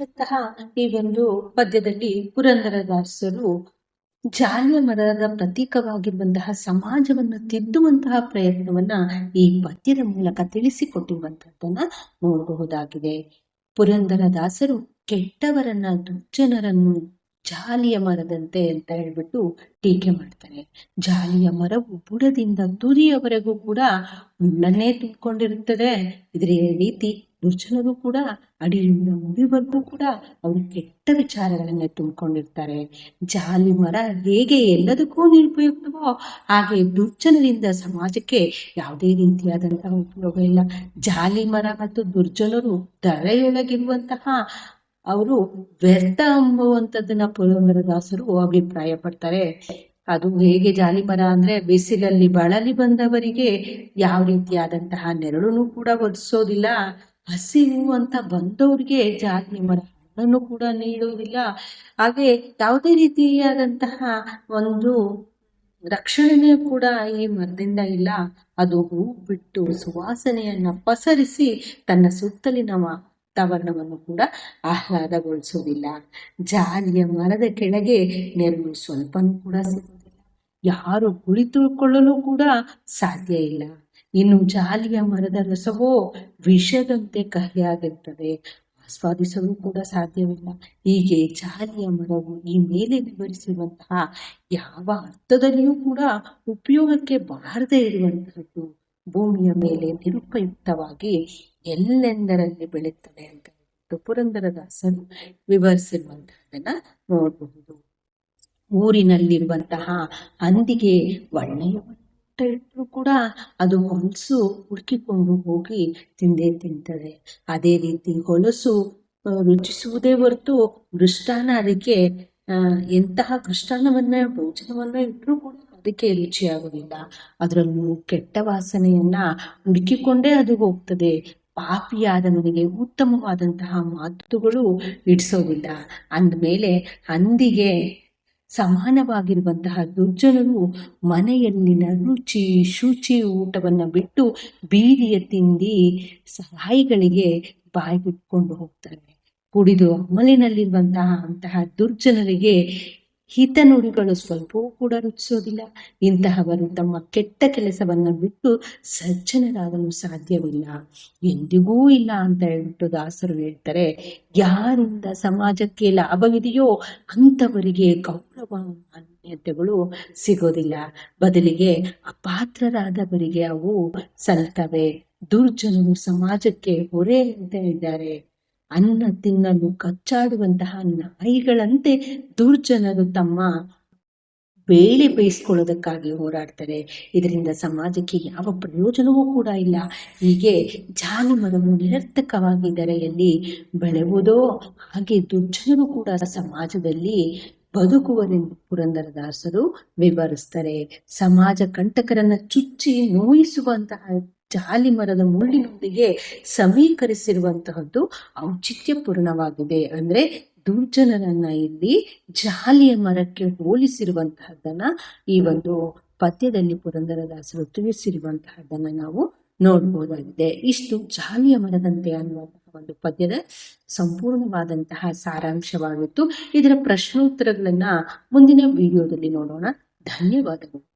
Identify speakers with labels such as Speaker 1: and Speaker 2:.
Speaker 1: ಇಂತಹ ಈ ಒಂದು ಪದ್ಯದಲ್ಲಿ ಪುರಂದರದಾಸರು ಜಾಲಿಯ ಮರದ ಪ್ರತೀಕವಾಗಿ ಬಂದಹ ಸಮಾಜವನ್ನು ತಿದ್ದುವಂತಹ ಪ್ರಯತ್ನವನ್ನ ಈ ಪದ್ಯದ ಮೂಲಕ ತಿಳಿಸಿಕೊಟ್ಟಿರುವಂತಹದ್ದನ್ನ ನೋಡಬಹುದಾಗಿದೆ. ಪುರಂದರದಾಸರು ಕೆಟ್ಟವರನ್ನ, ದುರ್ಜನರನ್ನು ಜಾಲಿಯ ಮರದಂತೆ ಅಂತ ಹೇಳ್ಬಿಟ್ಟು ಟೀಕೆ ಮಾಡ್ತಾರೆ. ಜಾಲಿಯ ಮರವು ಬುಡದಿಂದ ತುದಿಯವರೆಗೂ ಕೂಡ ಮುಳ್ಳನ್ನೇ ತುಂಬಿಕೊಂಡಿರುತ್ತದೆ. ಇದರ ರೀತಿ ದುರ್ಜನರು ಕೂಡ ಅಡಿಯಿಂದ ಮುಡಿವರೆಗೂ ಕೂಡ ಅವರು ಕೆಟ್ಟ ವಿಚಾರಗಳನ್ನೇ ತುಂಬಿಕೊಂಡಿರ್ತಾರೆ. ಜಾಲಿ ಮರ ಹೇಗೆ ಎಲ್ಲದಕ್ಕೂ ನಿರುಪಯುಕ್ತವೋ ಹಾಗೆ ದುರ್ಜನರಿಂದ ಸಮಾಜಕ್ಕೆ ಯಾವುದೇ ರೀತಿಯಾದಂತಹ ಉಪಯೋಗ ಇಲ್ಲ. ಜಾಲಿ ಮರ ಮತ್ತು ದುರ್ಜನರು ಧರೆಯೊಳಗಿರುವಂತಹ ಅವರು ವ್ಯರ್ಥ ಅಂಬುವಂಥದ್ದನ್ನ ಪುರಂದರದಾಸರು ಅಭಿಪ್ರಾಯ ಪಡ್ತಾರೆ. ಅದು ಹೇಗೆ ಜಾಲಿ ಮರ ಅಂದ್ರೆ ಬಿಸಿಲಲ್ಲಿ ಬಳಲಿ ಬಂದವರಿಗೆ ಯಾವ ರೀತಿಯಾದಂತಹ ನೆರಳನ್ನು ಕೂಡ ಒದಿಸೋದಿಲ್ಲ ಹಸಿವು ಅಂತ ಬಂದವ್ರಿಗೆ ಜಾತಿ ಮರ ಹಣ್ಣನ್ನು ಕೂಡ ನೀಡುವುದಿಲ್ಲ. ಹಾಗೆ ಯಾವುದೇ ರೀತಿಯಾದಂತಹ ಒಂದು ರಕ್ಷಣೆ ಕೂಡ ಈ ಮರದಿಂದ ಇಲ್ಲ. ಅದು ಹೂ ಬಿಟ್ಟು ಸುವಾಸನೆಯನ್ನ ಪಸರಿಸಿ ತನ್ನ ಸುತ್ತಲಿನ ವಾತಾವರಣವನ್ನು ಕೂಡ ಆಹ್ಲಾದಗೊಳಿಸುವುದಿಲ್ಲ. ಜಾಲಿಯ ಮರದ ಕೆಳಗೆ ನೆರಳು ಸ್ವಲ್ಪನೂ ಕೂಡ ಸಿಗುವುದಿಲ್ಲ. ಯಾರು ಕುಳಿತುಕೊಳ್ಳಲು ಕೂಡ ಸಾಧ್ಯ ಇಲ್ಲ. ಇನ್ನು ಜಾಲಿಯ ಮರದ ರಸವೋ ವಿಷದಂತೆ ಕಹಿಯಾಗಿರ್ತದೆ ಆಸ್ವಾದಿಸಲು ಕೂಡ ಸಾಧ್ಯವಿಲ್ಲ. ಹೀಗೆ ಜಾಲಿಯ ಮರವು ಈ ಮೇಲೆ ವಿವರಿಸಿರುವಂತಹ ಯಾವ ಅರ್ಥದಲ್ಲಿಯೂ ಕೂಡ ಉಪಯೋಗಕ್ಕೆ ಬಾರದೇ ಇರುವಂತಹದ್ದು ಭೂಮಿಯ ಮೇಲೆ ನಿರುಪಯುಕ್ತವಾಗಿ ಎಲ್ಲೆಂದರಲ್ಲಿ ಬೆಳೆಯುತ್ತದೆ ಅಂತ ಪುರಂದರದಾಸರು ವಿವರಿಸಿರುವಂತಹದನ್ನ ನೋಡಬಹುದು. ಊರಿನಲ್ಲಿರುವಂತಹ ಅಂದಿಗೆ ಒಳ್ಳೆಯ ಕೂಡ ಅದು ಹೊಲಸು ಹುಡುಕಿಕೊಂಡು ಹೋಗಿ ತಿಂದೇ ತಿಂತದೆ. ಅದೇ ರೀತಿ ಹೊಲಸು ರುಚಿಸುವುದೇ ಹೊರತು ಮೃಷ್ಟಾನ ಅದಕ್ಕೆ ಎಂತಹ ಕೃಷ್ಟಾನವನ್ನ ಭೋಜನವನ್ನ ಇಟ್ಟರೂ ಕೂಡ ಅದಕ್ಕೆ ರುಚಿಯಾಗುವುದಿಲ್ಲ. ಅದರಲ್ಲೂ ಕೆಟ್ಟ ವಾಸನೆಯನ್ನ ಹುಡುಕಿಕೊಂಡೇ ಅದು ಹೋಗ್ತದೆ. ಪಾಪಿಯಾದವನಿಗೆ ಉತ್ತಮವಾದಂತಹ ಮಾತುಗಳು ಇಡಿಸೋದಿಲ್ಲ. ಅಂದಮೇಲೆ ಹಂದಿಗೆ ಸಮಾನವಾಗಿರುವಂತಹ ದುರ್ಜನರು ಮನೆಯಲ್ಲಿನ ರುಚಿ, ಶುಚಿ ಊಟವನ್ನು ಬಿಟ್ಟು ಬೀದಿಯ ತಿಂಡಿ ಸಹಾಯಿಗಳಿಗೆ ಬಾಯಿ ಬಿಟ್ಕೊಂಡು ಹೋಗ್ತಾರೆ. ಕುಡಿದು ಅಮಲಿನಲ್ಲಿರುವಂತಹ ಅಂತಹ ದುರ್ಜನರಿಗೆ ಹಿತ ನುಡಿಗಳು ಸ್ವಲ್ಪವೂ ಕೂಡ ರುಚಿಸೋದಿಲ್ಲ. ಇಂತಹವರು ತಮ್ಮ ಕೆಟ್ಟ ಕೆಲಸವನ್ನ ಬಿಟ್ಟು ಸಜ್ಜನರಾಗಲು ಸಾಧ್ಯವಿಲ್ಲ. ಎಂದಿಗೂ ಇಲ್ಲ ಅಂತ ಹೇಳ್ಬಿಟ್ಟು ದಾಸರು ಹೇಳ್ತಾರೆ, ಯಾರಿಂದ ಸಮಾಜಕ್ಕೆ ಲಾಭವಿದೆಯೋ ಅಂಥವರಿಗೆ ಗೌರವ ಮಾನ್ಯತೆಗಳು ಸಿಗೋದಿಲ್ಲ. ಬದಲಿಗೆ ಅಪಾತ್ರರಾದವರಿಗೆ ಅವು ಸಲ್ತವೆ. ದುರ್ಜನರು ಸಮಾಜಕ್ಕೆ ಹೊರೆ ಅಂತ ಇದ್ದಾರೆ ಅನ್ನ ತಿನ್ನಲು ಕಚ್ಚಾಡುವಂತಹ ನಾಯಿಗಳಂತೆ ದುರ್ಜನರು ತಮ್ಮ ಬೇಳೆ ಬೇಯಿಸ್ಕೊಳ್ಳೋದಕ್ಕಾಗಿ ಹೋರಾಡ್ತಾರೆ. ಇದರಿಂದ ಸಮಾಜಕ್ಕೆ ಯಾವ ಪ್ರಯೋಜನವೂ ಕೂಡ ಇಲ್ಲ. ಹೀಗೆ ಜಾನುವಾರು ಮರವು ನಿರರ್ಥಕವಾಗಿ ದರೆಯಲ್ಲಿ ಬೆಳೆಯುವುದೋ ಹಾಗೆ ದುರ್ಜನರು ಕೂಡ ಸಮಾಜದಲ್ಲಿ ಬದುಕುವರೆಂದು ಪುರಂದರದಾಸರು ವಿವರಿಸ್ತಾರೆ. ಸಮಾಜ ಕಂಟಕರನ್ನ ಚುಚ್ಚಿ ನೋಯಿಸುವಂತಹ ಜಾಲಿ ಮರದ ಮುಳ್ಳಿನೊಂದಿಗೆ ಸಮೀಕರಿಸಿರುವಂತಹದ್ದು ಔಚಿತ್ಯಪೂರ್ಣವಾಗಿದೆ. ಅಂದ್ರೆ ದುರ್ಜನರನ್ನ ಇಲ್ಲಿ ಜಾಲಿಯ ಮರಕ್ಕೆ ಹೋಲಿಸಿರುವಂತಹದ್ದನ್ನ ಈ ಒಂದು ಪದ್ಯದಲ್ಲಿ ಪುರಂದರದಾಸರು ತಿಳಿಸಿರುವಂತಹದ್ದನ್ನ ನಾವು ನೋಡಬಹುದಾಗಿದೆ ಇಷ್ಟು ಜಾಲಿಯ ಮರದಂತೆ ಅನ್ನುವಂತಹ ಒಂದು ಪದ್ಯದ ಸಂಪೂರ್ಣವಾದಂತಹ ಸಾರಾಂಶವಾಗಿತ್ತು. ಇದರ ಪ್ರಶ್ನೋತ್ತರಗಳನ್ನ ಮುಂದಿನ ವಿಡಿಯೋದಲ್ಲಿ ನೋಡೋಣ. ಧನ್ಯವಾದಗಳು.